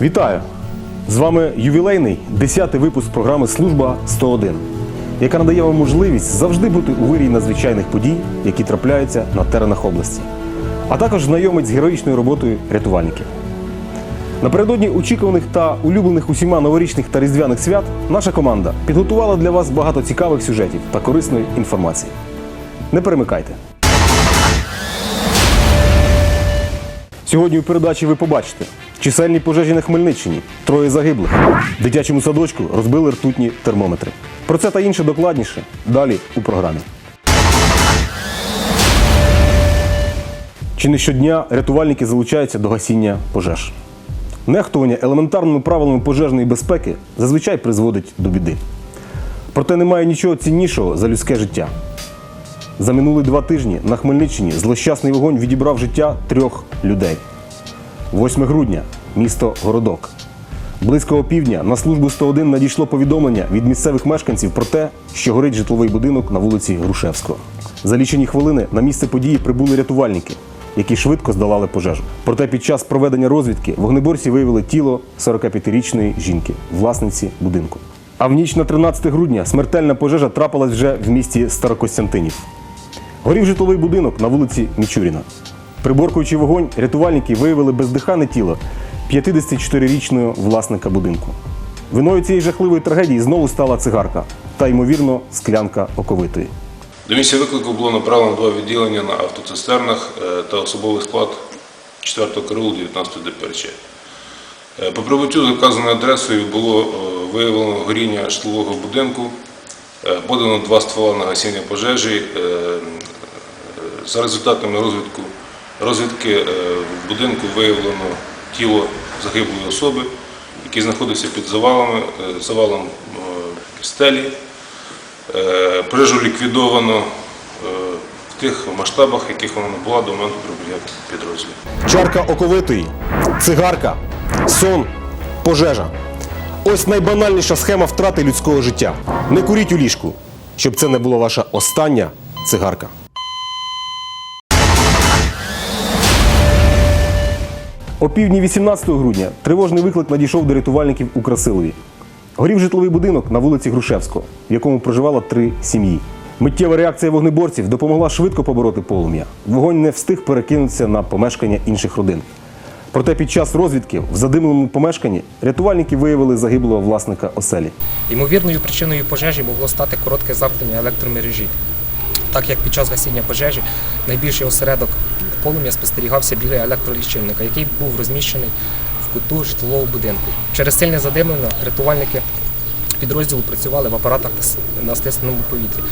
Вітаю! З вами ювілейний 10-й випуск програми Служба 101, яка надає вам можливість завжди бути у вирії надзвичайних подій, які трапляються на теренах області, а також знайомить з героїчною роботою рятувальників. Напередодні очікуваних та улюблених усіма новорічних та різдвяних свят наша команда підготувала для вас багато цікавих сюжетів та корисної інформації. Не перемикайте. Сьогодні у передачі ви побачите чисельні пожежі на Хмельниччині, троє загиблих. Дитячому садочку розбили ртутні термометри. Про це та інше докладніше далі у програмі. Чи не щодня рятувальники залучаються до гасіння пожеж? Нехтування елементарними правилами пожежної безпеки зазвичай призводить до біди. Проте немає нічого ціннішого за людське життя. За минулі два тижні на Хмельниччині злощасний вогонь відібрав життя трьох людей. 8 грудня, місто Городок. Близько опівдня на службу 101 надійшло повідомлення від місцевих мешканців про те, що горить житловий будинок на вулиці Грушевського. За лічені хвилини на місце події прибули рятувальники, які швидко здолали пожежу. Проте під час проведення розвідки вогнеборці виявили тіло 45-річної жінки, власниці будинку. А в ніч на 13 грудня смертельна пожежа трапилась вже в місті Старокостянтинів. Горів житловий будинок на вулиці Мічуріна. Приборкуючи вогонь, рятувальники виявили бездихане тіло 54-річного власника будинку. Виною цієї жахливої трагедії знову стала цигарка та, ймовірно, склянка оковитої. До місця виклику було направлено два відділення на автоцистернах е, та особовий склад 4-го КРУ 19 ДПРЧ. Е, По прибуттю за вказаною адресою було е, виявлено горіння житлового будинку, подано два ствола на гасіння пожежі. За результатами розвідку, розвідки е, в будинку виявлено тіло загиблої особи, який знаходився під завалами, е, завалом е, стелі. Пожежу ліквідовано в тих масштабах, яких вона була до моменту прибуття підрозділів. Чарка оковитої, цигарка, сон, пожежа. Ось найбанальніша схема втрати людського життя. Не куріть у ліжку, щоб це не була ваша остання цигарка. О півдні 18 грудня тривожний виклик надійшов до рятувальників у Красилові. Горів житловий будинок на вулиці Грушевського, в якому проживало три сім'ї. Миттєва реакція вогнеборців допомогла швидко побороти полум'я. Вогонь не встиг перекинутися на помешкання інших родин. Проте під час розвідки в задимленому помешканні рятувальники виявили загиблого власника оселі. Ймовірною причиною пожежі могло стати коротке замкнення електромережі, так як під час гасіння пожежі найбільший осередок полум'я спостерігався біля електролічильника, який був розміщений в куту житлового будинку. Через сильне задимлення рятувальники підрозділу працювали в апаратах на стисненому повітрі.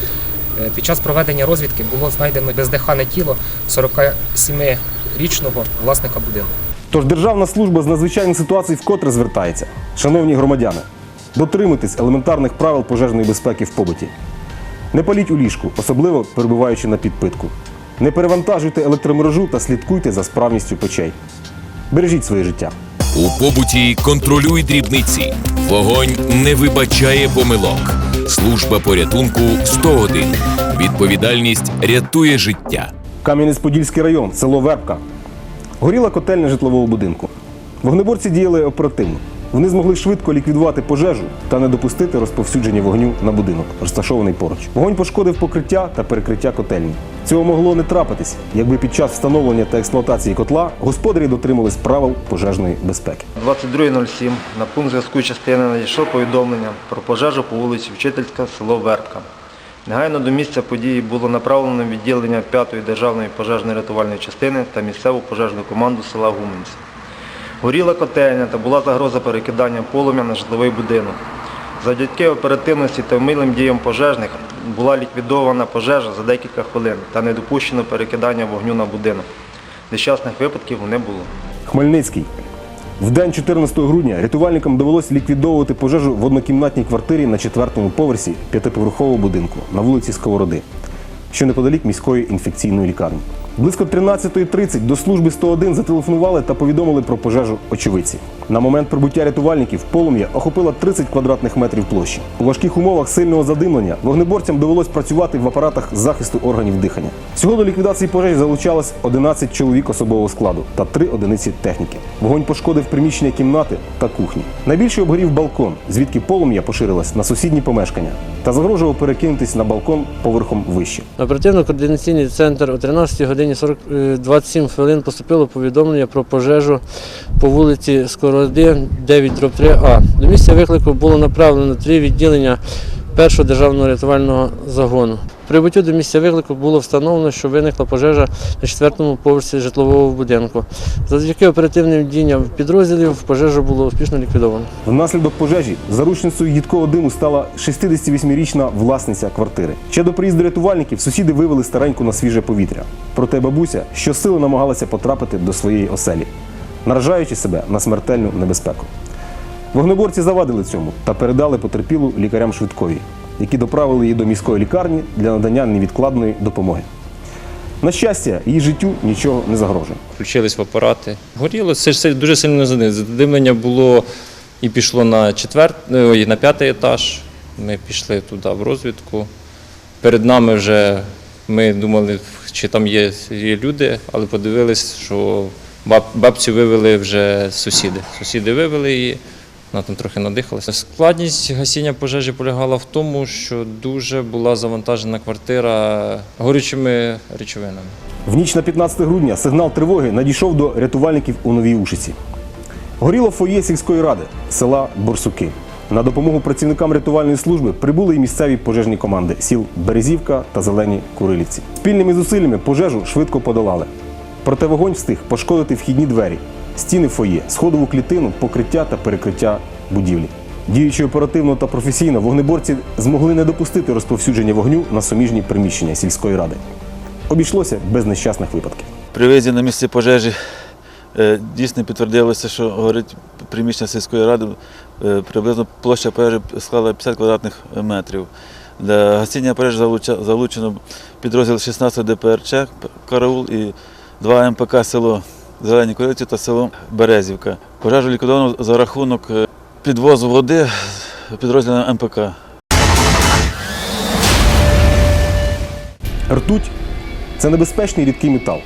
Е, Під час проведення розвідки було знайдено бездихане тіло 47-річного власника будинку. Тож Державна служба з надзвичайних ситуацій вкотре звертається. Шановні громадяни, дотримуйтесь елементарних правил пожежної безпеки в побуті. Не паліть у ліжку, особливо перебуваючи на підпитку. Не перевантажуйте електромережу та слідкуйте за справністю печей. Бережіть своє життя. У побуті контролюй дрібниці. Вогонь не вибачає помилок. Служба порятунку 101. Відповідальність рятує життя. Кам'янець-Подільський район, село Вербка. Горіла котельня житлового будинку. Вогнеборці діяли оперативно. Вони змогли швидко ліквідувати пожежу та не допустити розповсюдження вогню на будинок, розташований поруч. Вогонь пошкодив покриття та перекриття котельні. Цього могло не трапитись, якби під час встановлення та експлуатації котла господарі дотримались правил пожежної безпеки. 22.07 на пункт зв'язку частини надійшло повідомлення про пожежу по вулиці Вчительська, село Вербка. Негайно до місця події було направлено відділення 5-ї державної пожежної рятувальної частини та місцеву пожежну команду села Гуменці. Горіла котельня та була загроза перекидання полум'я на житловий будинок. Завдяки оперативності та вмілим діям пожежних була ліквідована пожежа за декілька хвилин та не допущено перекидання вогню на будинок. Нещасних випадків не було. Хмельницький. В день 14 грудня рятувальникам довелося ліквідовувати пожежу в однокімнатній квартирі на четвертому поверсі п'ятиповерхового будинку на вулиці Сковороди, що неподалік міської інфекційної лікарні. Близько 13.30 до служби 101 зателефонували та повідомили про пожежу очевидці. На момент прибуття рятувальників полум'я охопило 30 квадратних метрів площі. У важких умовах сильного задимлення вогнеборцям довелось працювати в апаратах захисту органів дихання. Всього до ліквідації пожежі залучалось 11 чоловік особового складу та 3 одиниці техніки. Вогонь пошкодив приміщення кімнати та кухні. Найбільше обгорів балкон, звідки полум'я поширилось на сусідні помешкання та загрожував перекинутись на балкон поверхом вище. Оперативно-координаційний центр о 13 годині 40, е, 27 хвилин поступило повідомлення про пожежу по вулиці Скороди 9 3 А. До місця виклику було направлено три відділення першого державного рятувального загону. Прибуттю до місця виклику було встановлено, що виникла пожежа на четвертому поверсі житлового будинку. Завдяки оперативним діям підрозділів пожежу було успішно ліквідовано. Внаслідок пожежі заручницею їдкого диму стала 68-річна власниця квартири. Ще до приїзду рятувальників сусіди вивели стареньку на свіже повітря. Проте бабуся щосили намагалася потрапити до своєї оселі, наражаючи себе на смертельну небезпеку. Вогнеборці завадили цьому та передали потерпілу лікарям швидкої, які доправили її до міської лікарні для надання невідкладної допомоги. На щастя, її життю нічого не загрожує. включились в апарати. Горіло, це ж дуже сильно задимлення. Було і пішло на четвер... ой, на п'ятий етаж. Ми пішли туди в розвідку. Перед нами вже ми думали, чи там є, люди, але подивились, що баб... бабцю вивели вже сусіди. Сусіди вивели її. Вона там трохи надихалася. Складність гасіння пожежі полягала в тому, що дуже була завантажена квартира горючими речовинами. В ніч на 15 грудня сигнал тривоги надійшов до рятувальників у Новій Ушиці. Горіло фоє сільської ради села Борсуки. На допомогу працівникам рятувальної служби прибули і місцеві пожежні команди сіл Березівка та Зелені Курилівці. Спільними зусиллями пожежу швидко подолали. Проте вогонь встиг пошкодити вхідні двері, стіни фоє, сходову клітину, покриття та перекриття будівлі. Діючи оперативно та професійно, вогнеборці змогли не допустити розповсюдження вогню на суміжні приміщення сільської ради. Обійшлося без нещасних випадків. При виїзді на місце пожежі е, дійсно підтвердилося, що горить приміщення сільської ради. Е, Приблизно площа пожежі склала 50 квадратних метрів. Для гасіння пожежі залучено підрозділ 16 ДПРЧ Караул і 2 МПК село Зелені Кориці та село Березівка. Пожежу ліквідовано за рахунок е, підвозу води підрозділом МПК. Ртуть це небезпечний рідкий метал,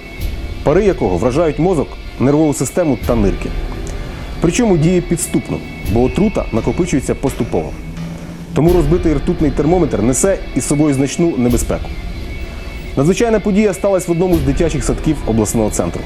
пари якого вражають мозок, нервову систему та нирки. Причому діє підступно, бо отрута накопичується поступово. Тому розбитий ртутний термометр несе із собою значну небезпеку. Надзвичайна подія сталася в одному з дитячих садків обласного центру.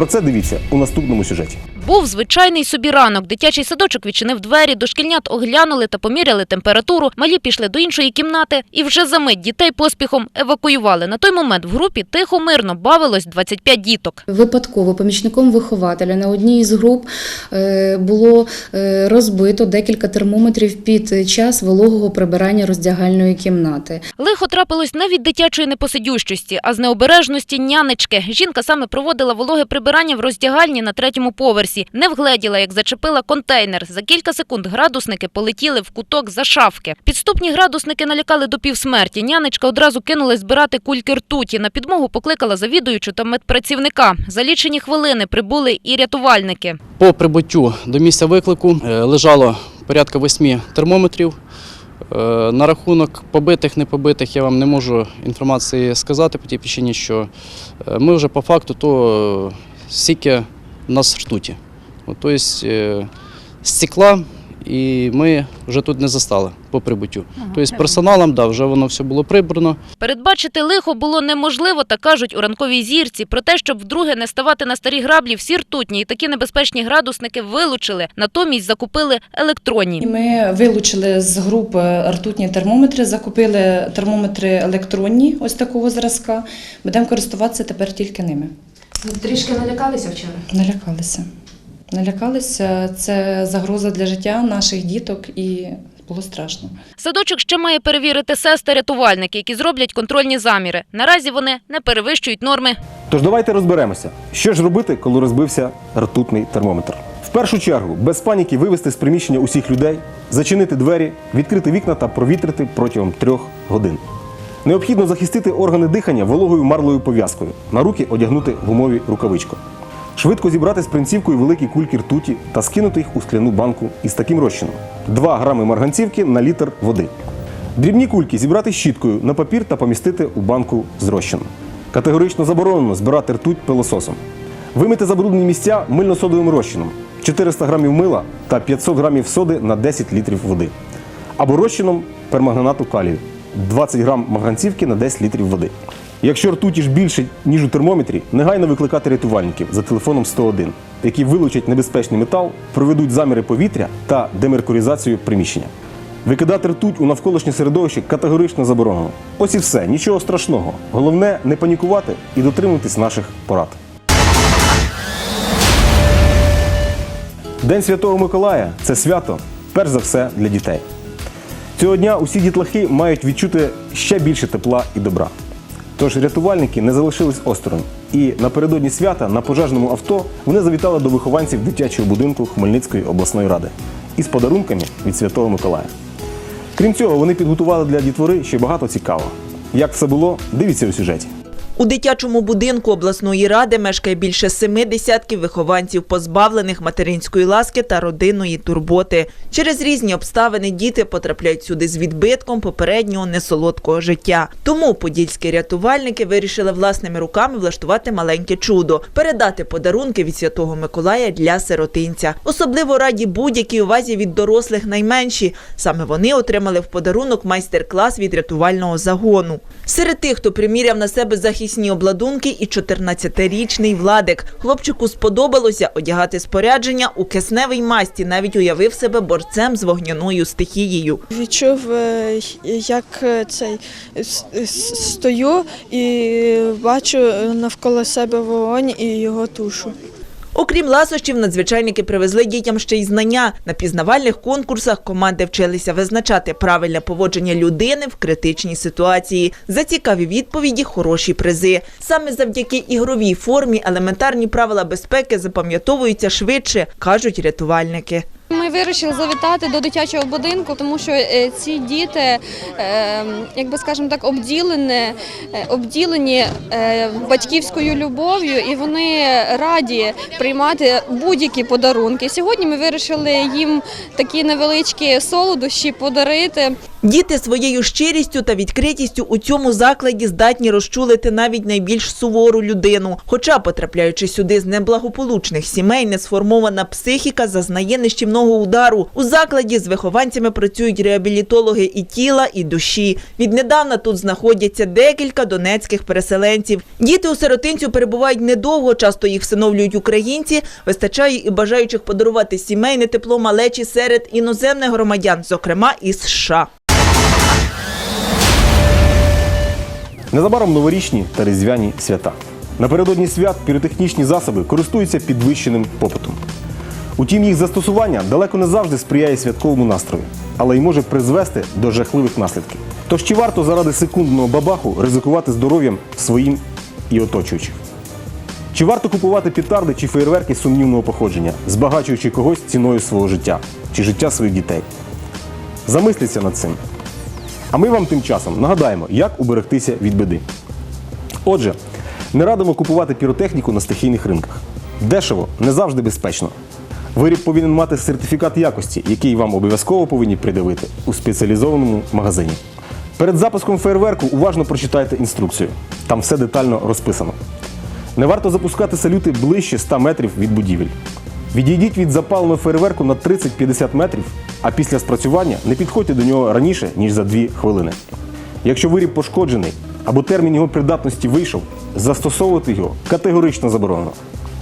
Про це дивіться у наступному сюжеті. Був звичайний собі ранок. Дитячий садочок відчинив двері, дошкільнят оглянули та поміряли температуру. Малі пішли до іншої кімнати і вже за мить дітей поспіхом евакуювали. На той момент в групі тихо мирно бавилось 25 діток. Випадково помічником вихователя на одній із груп е, було е, розбито декілька термометрів під час вологого прибирання роздягальної кімнати. Лихо трапилось не від дитячої непосидющості, а з необережності нянечки. Жінка саме проводила вологе прибирання в роздягальні на третьому поверсі. Не вгледіла, як зачепила контейнер. За кілька секунд градусники полетіли в куток за шафки. Підступні градусники налякали до півсмерті. Нянечка одразу кинулась збирати кульки ртуті. На підмогу покликала завідуючу та медпрацівника. За лічені хвилини прибули і рятувальники. По прибуттю до місця виклику е, лежало порядка восьми термометрів. Е, На рахунок побитих, не побитих я вам не можу інформації сказати по тій причині, що е, ми вже по факту то стільки в нас ртуті. Тобто е, стекла, і ми вже тут не застали по прибуттю. Тобто персоналом, да, вже воно все було прибрано. Передбачити лихо було неможливо, та кажуть у ранковій зірці. Про те, щоб вдруге не ставати на старі граблі, всі ртутні і такі небезпечні градусники вилучили. Натомість закупили електронні. Ми вилучили з групи ртутні термометри, закупили термометри електронні, ось такого зразка. Будемо користуватися тепер тільки ними. Трішки налякалися вчора. Налякалися. Налякалися. Це загроза для життя наших діток і було страшно. Садочок ще має перевірити сестри рятувальники, які зроблять контрольні заміри. Наразі вони не перевищують норми. Тож давайте розберемося, що ж робити, коли розбився ртутний термометр. В першу чергу, без паніки вивести з приміщення усіх людей, зачинити двері, відкрити вікна та провітрити протягом трьох годин. Необхідно захистити органи дихання вологою марлою пов'язкою, на руки одягнути гумові рукавичку. Швидко зібрати з принцівкою великі кульки ртуті та скинути їх у скляну банку із таким розчином: 2 грами марганцівки на літр води. Дрібні кульки зібрати щіткою на папір та помістити у банку з розчином. Категорично заборонено збирати ртуть пилососом. Вимити забруднені місця мильно-содовим розчином 400 грамів мила та 500 грамів соди на 10 літрів води. Або розчином перманганату калію 20 грам марганцівки на 10 літрів води. Якщо ртуті ж більше, ніж у термометрі, негайно викликати рятувальників за телефоном 101, які вилучать небезпечний метал, проведуть заміри повітря та демеркуризацію приміщення. Викидати ртуть у навколишнє середовище категорично заборонено. Ось і все, нічого страшного. Головне не панікувати і дотримуватись наших порад. День Святого Миколая це свято, перш за все, для дітей. Цього дня усі дітлахи мають відчути ще більше тепла і добра. Тож рятувальники не залишились осторонь. І напередодні свята на пожежному авто вони завітали до вихованців дитячого будинку Хмельницької обласної ради із подарунками від Святого Миколая. Крім цього, вони підготували для дітвори ще багато цікавого. Як все було, дивіться у сюжеті. У дитячому будинку обласної ради мешкає більше семи десятків вихованців, позбавлених материнської ласки та родинної турботи. Через різні обставини діти потрапляють сюди з відбитком попереднього несолодкого життя. Тому подільські рятувальники вирішили власними руками влаштувати маленьке чудо, передати подарунки від Святого Миколая для сиротинця. Особливо раді будь-якій увазі від дорослих найменші. Саме вони отримали в подарунок майстер-клас від рятувального загону. Серед тих, хто приміряв на себе захисні обладунки, і 14-річний Владик. Хлопчику сподобалося одягати спорядження у кисневій масті, навіть уявив себе борцем з вогняною стихією. Відчув, е, як е, цей стою і бачу е, навколо себе вогонь і його тушу. Окрім ласощів, надзвичайники привезли дітям ще й знання. На пізнавальних конкурсах команди вчилися визначати правильне поводження людини в критичній ситуації. За цікаві відповіді хороші призи. Саме завдяки ігровій формі елементарні правила безпеки запам'ятовуються швидше, кажуть рятувальники. Ми вирішили завітати до дитячого будинку, тому що е, ці діти, е, як би так, обділені, е, обділені е, батьківською любов'ю, і вони раді приймати будь-які подарунки. Сьогодні ми вирішили їм такі невеличкі солодощі подарити. Діти своєю щирістю та відкритістю у цьому закладі здатні розчулити навіть найбільш сувору людину. Хоча, потрапляючи сюди з неблагополучних сімей, несформована психіка зазнає нищівного удару. У закладі з вихованцями працюють реабілітологи і тіла, і душі. Віднедавна тут знаходяться декілька донецьких переселенців. Діти у сиротинцю перебувають недовго, часто їх всиновлюють українці. Вистачає і бажаючих подарувати сімейне тепло малечі серед іноземних громадян, зокрема із США. Незабаром новорічні та різдвяні свята. Напередодні свят піротехнічні засоби користуються підвищеним попитом. Утім, їх застосування далеко не завжди сприяє святковому настрою, але й може призвести до жахливих наслідків. Тож чи варто заради секундного бабаху ризикувати здоров'ям своїм і оточуючих? Чи варто купувати петарди чи феєрверки сумнівного походження, збагачуючи когось ціною свого життя чи життя своїх дітей? Замисліться над цим. А ми вам тим часом нагадаємо, як уберегтися від біди. Отже, не радимо купувати піротехніку на стихійних ринках. Дешево, не завжди безпечно. Виріб повинен мати сертифікат якості, який вам обов'язково повинні придавити у спеціалізованому магазині. Перед запуском фейерверку уважно прочитайте інструкцію. Там все детально розписано. Не варто запускати салюти ближче 100 метрів від будівель. Відійдіть від запаленого фейерверку на 30-50 метрів, а після спрацювання не підходьте до нього раніше, ніж за 2 хвилини. Якщо виріб пошкоджений або термін його придатності вийшов, застосовувати його категорично заборонено.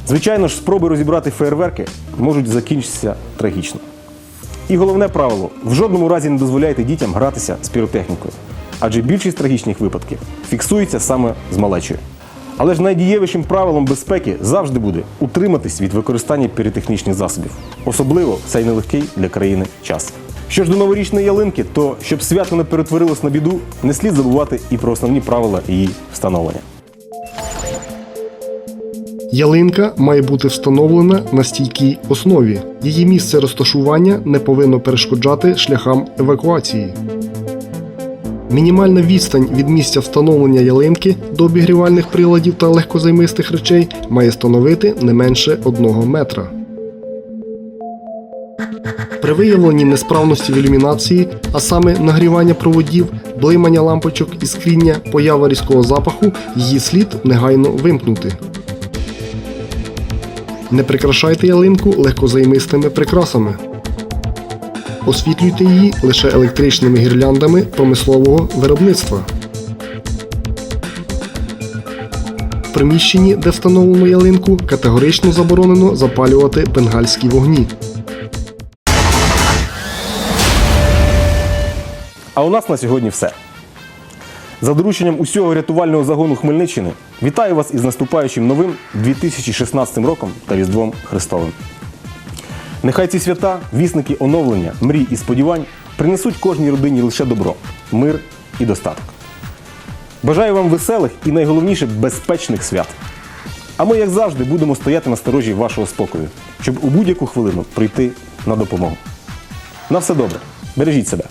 Звичайно ж, спроби розібрати фейерверки можуть закінчитися трагічно. І головне правило: в жодному разі не дозволяйте дітям гратися з піротехнікою, адже більшість трагічних випадків фіксується саме з малечою. Але ж найдієвішим правилом безпеки завжди буде утриматись від використання піротехнічних засобів, особливо цей нелегкий для країни час. Що ж до новорічної ялинки, то щоб свято не перетворилось на біду, не слід забувати і про основні правила її встановлення. Ялинка має бути встановлена на стійкій основі. Її місце розташування не повинно перешкоджати шляхам евакуації. Мінімальна відстань від місця встановлення ялинки до обігрівальних приладів та легкозаймистих речей має становити не менше 1 метра. При виявленні несправності в ілюмінації, а саме нагрівання проводів, блимання лампочок і скріння, поява різкого запаху, її слід негайно вимкнути. Не прикрашайте ялинку легкозаймистими прикрасами. Освітлюйте її лише електричними гірляндами промислового виробництва. В приміщенні, де встановлено ялинку, категорично заборонено запалювати бенгальські вогні. А у нас на сьогодні все. За дорученням усього рятувального загону Хмельниччини вітаю вас із наступаючим новим 2016 роком та Різдвом Христовим. Нехай ці свята, вісники оновлення, мрій і сподівань принесуть кожній родині лише добро, мир і достаток. Бажаю вам веселих і найголовніше безпечних свят. А ми, як завжди, будемо стояти на сторожі вашого спокою, щоб у будь-яку хвилину прийти на допомогу. На все добре. Бережіть себе.